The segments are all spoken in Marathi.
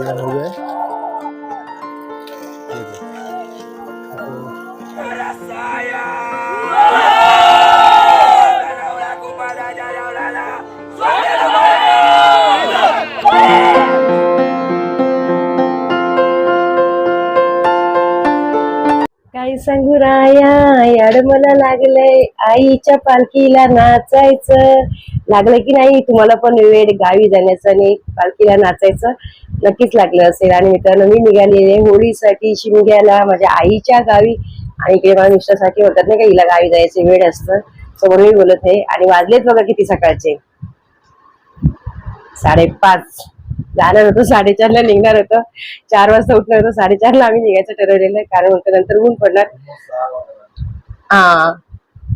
तैयार हो गए काही सांगू राया याड मला लागलंय. आईच्या पालखीला नाचायचं. लागलं की नाही तुम्हाला पण वेळ गावी जाण्याचं आणि पालखीला नाचायचं. नक्कीच लागलं असेल. आणि मित्रांनो मी निघालेले होळीसाठी शिमग्याला माझ्या आईच्या गावी आणि इकडे माझ्या मिस्टरसाठी होतात नाही का हिला गावी जायचे वेळ असतं. समोर मी बोलत आहे. आणि वाजलेत बघा किती सकाळचे. साडेपाच. जाणार होतो साडेचारला निघणार होतं. चार वाजता उठणार होतं साडेचारला आम्ही निघायचं ठरवलेलं आहे. कारण म्हणतो नंतर ऊन पडणार. हा.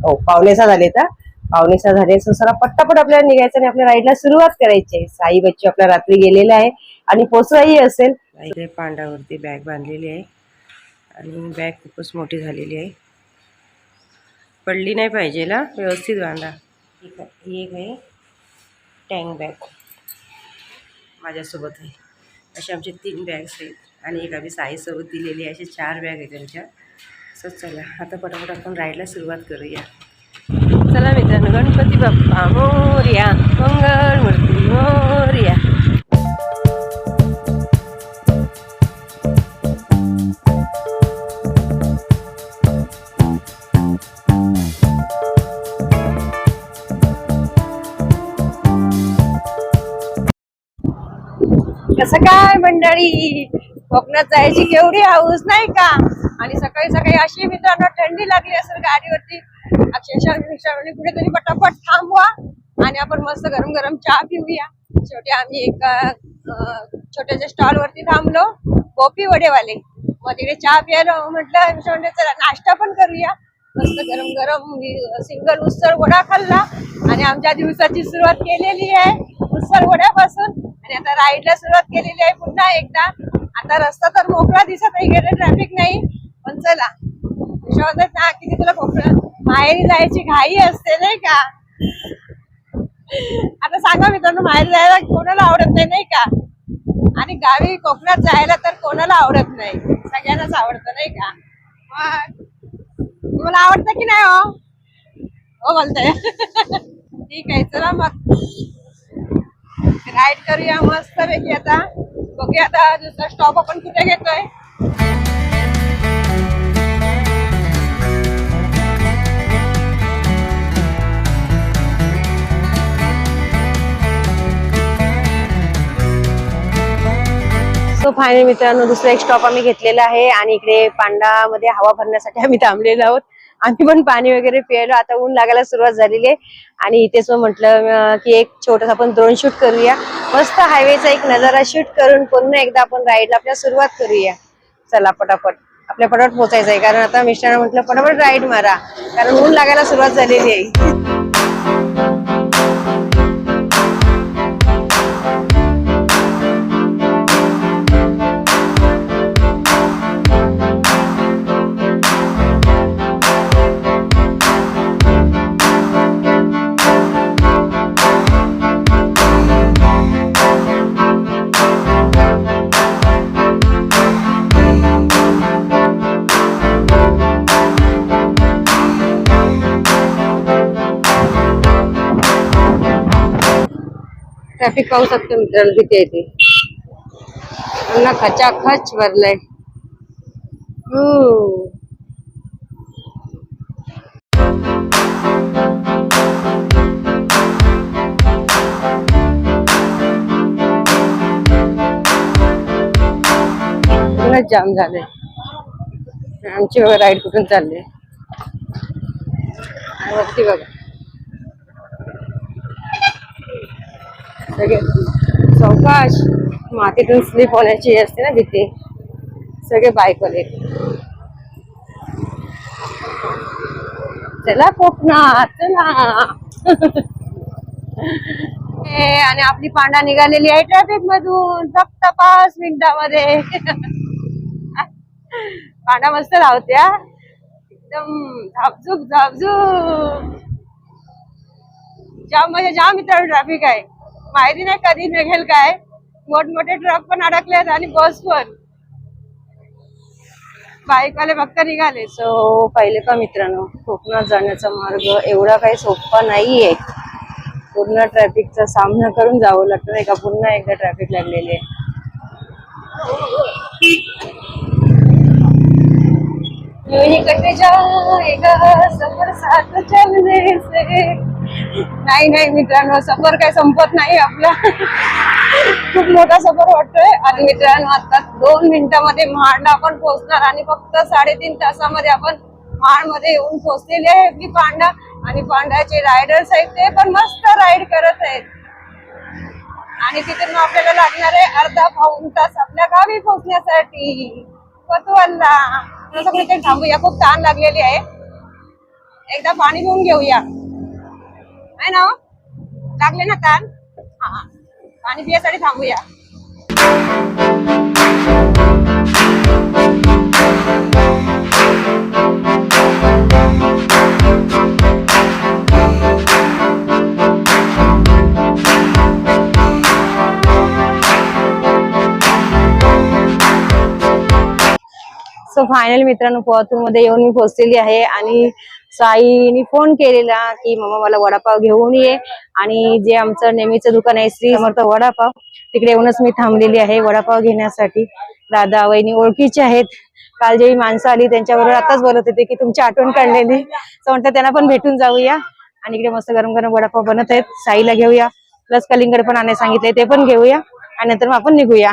हो पावणेसा झाले तर. पावणेसा झाले सो सरा पट्टापट आपल्याला निघायचं आणि आपल्या राईडला सुरुवात करायची आहे. साई बच्चू आपल्या रात्री गेलेला आहे. आणि पोचवाही असेल. इकडे पांडावरती बॅग बांधलेली आहे. आणि बॅग खूपच मोठी झालेली आहे. पडली नाही पाहिजे ना? व्यवस्थित बांधा. ठीक आहे. ही एक आहे. Tank bag. माझ्यासोबत आहे. असे आमचे तीन बॅग्स आहेत. आणि एक आम्ही साईसोबत दिलेली आहे. असे चार बॅग आहेत त्यांच्या सो चला आता पटापट आपण राईडला सुरुवात करूया. चला मित्रांनो गणपती बाप्पा मोर्या मंगळ मूर्ती मोर्या. कसं काय मंडळी? कोकणात जायची केवढी हाऊस नाही का? आणि सकाळी सकाळी अशी मित्रांनो थंडी लागली असेल गाडीवरती. अक्षरशः रिक्षावाले कुठेतरी पटापट थांबवा आणि आपण मस्त गरम गरम चहा पिऊया. शेवटी आम्ही एका छोट्याच्या स्टॉल वरती थांबलो. गोपी वडेवाले. मग तिकडे चहा प्यायला हो म्हटलं शेवटी चला नाश्ता पण करूया. मस्त गरम गरम सिंगल उसळ वडा खाल्ला. आणि आमच्या दिवसाची सुरुवात केलेली आहे उसळ वड्यापासून. आणि आता राईडला सुरुवात केलेली आहे पुन्हा एकदा. आता रस्ता तर मोकळा दिसत आहे गेलं ट्रॅफिक नाही. पण चला. विश्वासात ना किती तुला कोकण माहेरी जायची घाई असते नाही का? आता सांगा मित्रांनो माहेरी जायला कोणाला आवडत नाही नाही का? आणि गावी कोकणात जायला तर कोणाला आवडत नाही? सगळ्यांनाच आवडतं नाही का? मग तुम्हाला आवडतं की नाही हो? हो बोलताय. ठीक आहे चला मग. राईड करूया मस्त पैकी आता. बघूया आता दुसरा स्टॉप आपण कुठे घेतोय. सो फायनल मित्रांनो दुसरा एक स्टॉप आम्ही घेतलेला आहे आणि इकडे पांडामध्ये हवा भरण्यासाठी आम्ही थांबलेलो आहोत. आम्ही पण पाणी वगैरे प्यायलो आता ऊन लागायला सुरुवात झालेली आहे. आणि इथेच मग म्हटलं की एक छोटस आपण ड्रोन शूट करूया. मस्त हायवेचा एक नजारा शूट करून पुन्हा एकदा आपण राईडला आपल्या सुरुवात करूया. चला पटापट. आपल्या पटापट पोचायचं आहे. कारण आता मिस्टरांना म्हटलं पटापट राईड मारा. कारण ऊन लागायला सुरुवात झालेली आहे. ट्रॅफिक पाहू शकतो मित्रांनो किती आहे ते. पुन्हा खचाखच भरलंय. हो. पुन्हा जाम झाले आमची बघा राईड कुठून चालली वरती बघा. सगळे. चौकाश मातीतून स्लिप होण्याची असते ना तिथे सगळे बायकोले. चला कोकणात चला. आणि आपली पांडा निघालेली आहे ट्रॅफिक मधून. फक्त पाच मिनिटामध्ये पांडा मस्त धावत्या. एकदम झापझूप झापझूप जाम म्हणजे जाम इतर ट्रॅफिक आहे. माहिती नाही कधी निघेल काय? मोठमोठे ट्रक पण अडकलेत आणि बस पण. बाईकवाले फक्त निघाले. सो पहिले का मित्रांनो कोकणात जाण्याचा मार्ग एवढा काही सोपा नाहीये. पूर्ण ट्रॅफिकचा सामना करून जावं लागतं नाही का? पुन्हा एकदा ट्रॅफिक लागलेले. यूं ही समोर जाएगा सफर साथ चलने से. नाही नाही मित्रांनो सफर काय संपत नाही आपला. खूप मोठा सफर वाटतोय. आणि मित्रांनो आता दोन मिनिटामध्ये महाडला आपण पोहोचणार आणि फक्त साडेतीन तासामध्ये आपण महाडमध्ये येऊन पोहोचलेले आहे मी पांडा. आणि पांडाचे रायडर्स आहेत ते पण मस्त राईड करत आहेत. आणि तिथून मग आपल्याला लागणार आहे अर्धा पाऊन तास आपल्या गावी पोहोचण्यासाठी. कोतवालला थोडंसं थांबूया खूप ताण लागलेली आहे. एकदा पाणी पिऊन घेऊया. आहे ना हो? लागले ना कान हा पाणी पिण्यासाठी थांबूया. सो फायनल मित्रांनो पोहातूर येऊन मी पोहोचलेली आहे आणि साईनी फोन केलेला की मम्मा मला वडापाव घेऊन ये. आणि जे आमचं नेहमीचं दुकान आहे श्री समर्थ वडापाव तिकडे येऊनच मी थांबलेली आहे वडापाव घेण्यासाठी. दादा वहिनी ओळखीचे आहेत. काल जेही माणसं आली त्यांच्याबरोबर आताच बोलत होते की तुमची आठवण काढलेली. तर म्हटलं त्यांना पण भेटून जाऊया. आणि इकडे मस्त गरम गरम वडापाव बनत आहेत. साईला घेऊया. प्लस कलिंगड पण आणायला सांगितले ते पण घेऊया. आणि नंतर मग आपण निघूया.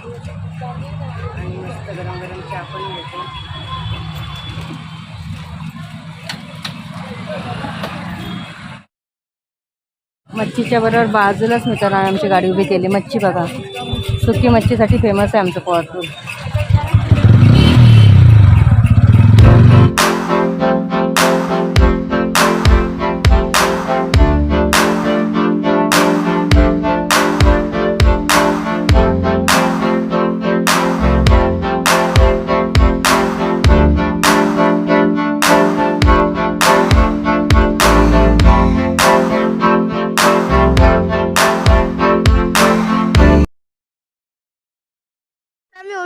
आणि मस्त गरम गरम चहा पण मिळतो मच्छीच्या बरोबर बाजूलाच मित्रांनो आमची गाडी उभी केली. मच्छी बघा. सुकी मच्छीसाठी फेमस आहे आमचं पोहातूर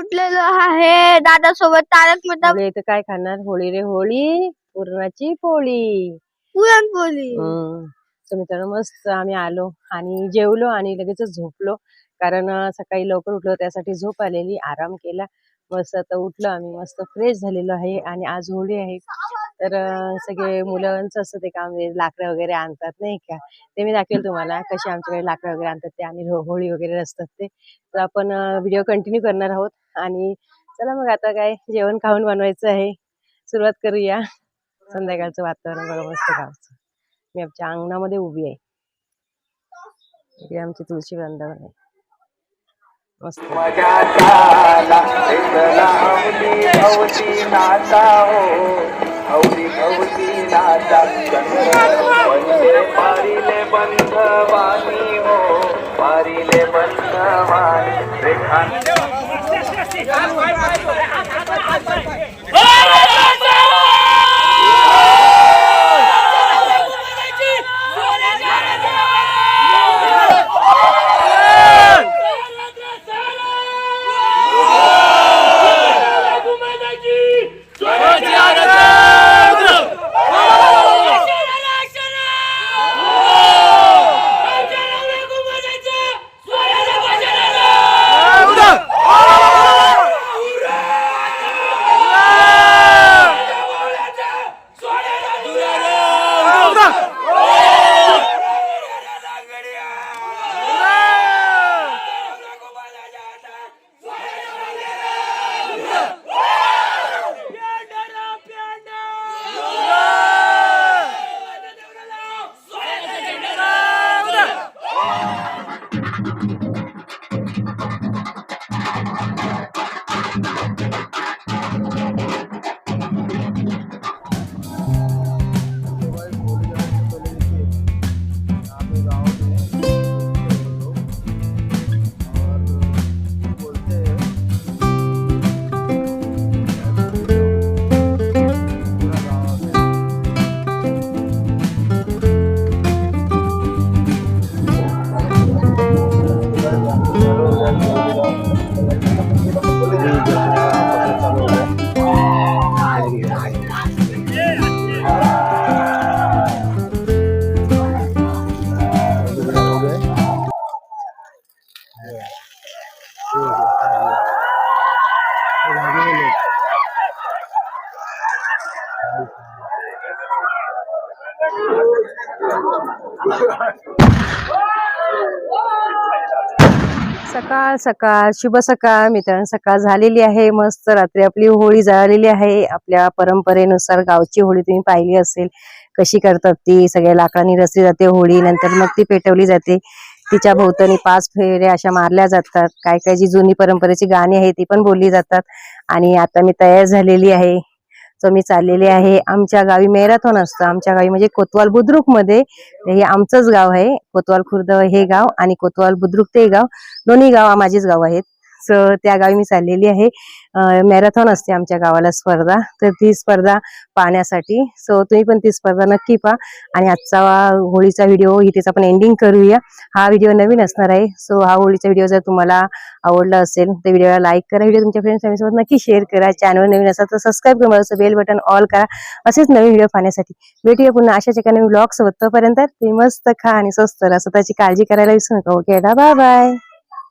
उठलेलो आहे. दादा सोबत तारक मेहता आपल्या इथं काय खाणार? होळी रे होळी. पुरणाची पोळी. पुरणपोळी हम्म. तर मित्रांनो मस्त आम्ही आलो आणि जेवलो आणि लगेचच झोपलो. कारण अं, सकाळी लवकर उठलो त्यासाठी झोप आलेली आराम केला. मस्त आता उठलो आम्ही मस्त फ्रेश झालेलो आहे आणि आज होळी आहे. तर अं, सगळे मुलांचं असतं ते काम लाकडं वगैरे आणतात नाही का? ते मी दाखवेल तुम्हाला कसे आमच्याकडे लाकडं वगैरे आणतात ते आणि हो- होळी वगैरे असतात ते. तर आपण व्हिडिओ कंटिन्यू करणार आहोत. आणि चला मग आता काय जेवण खाऊन बनवायचं आहे. सुरुवात करूया. संध्याकाळचं वातावरण बघा मस्त गावचं. मी आमच्या अंगणामध्ये उभी आहे. इकडे आमची तुळशी वृंदावन आहे. मस्त. मजाला वंदे पारिले बंधवानी हो पारिले बंधवानी रेखा ભાઈ ભાઈ ભાઈ सकाळ सकाळ शुभ सकाळ. मित्रांनो सकाळ झालेली आहे. मस्त रात्री आपली होळी जळालेली आहे. आपल्या परंपरेनुसार गावची होळी तुम्ही पाहिली असेल. कशी करतात ती? सगळ्या लाकडांनी रचली जाते होळी. नंतर मग ती पेटवली जाते. तिच्या भोवतणी पाच फेऱ्या अशा मारल्या जातात. काय काय जी जुनी परंपरेची गाणी आहे ती पण बोलली जातात. आणि आता मी तयार झालेली आहे. सो मी चाललेली आहे. आमच्या गावी मॅरेथॉन असतं. आमच्या गावी म्हणजे कोतवाल बुद्रुकमध्ये हे आमचंच गाव आहे. कोतवाल खुर्द हे गाव आणि कोतवाल बुद्रुक ते गाव. दोन्ही गाव माझेच गाव आहेत. त्या गावी मी चाललेली आहे. मॅरेथॉन असते आमच्या गावाला स्पर्धा. तर ती स्पर्धा पाहण्यासाठी. सो तुम्ही पण ती स्पर्धा नक्की पहा. आणि आजचा होळीचा व्हिडिओ इथेच आपण एंडिंग करूया. हा व्हिडिओ नवीन असणार आहे. सो हा होळीचा व्हिडिओ जर तुम्हाला आवडला असेल तर व्हिडिओला लाईक करा. व्हिडिओ तुमच्या फ्रेंड्स फॅमिलीसोबत नक्की शेअर करा. चॅनल नवीन असेल तर सबस्क्राईब असं बेल बटन ऑल करा. असेच नवीन व्हिडिओ पाहण्यासाठी. भेटूया पुन्हा. अशाच एका नवीन ब्लॉग सोबत तोपर्यंत तुम्ही मस्त खा आणि स्वस्त राहा. स्वतःची काळजी करायला विसरू नका. Okay bye bye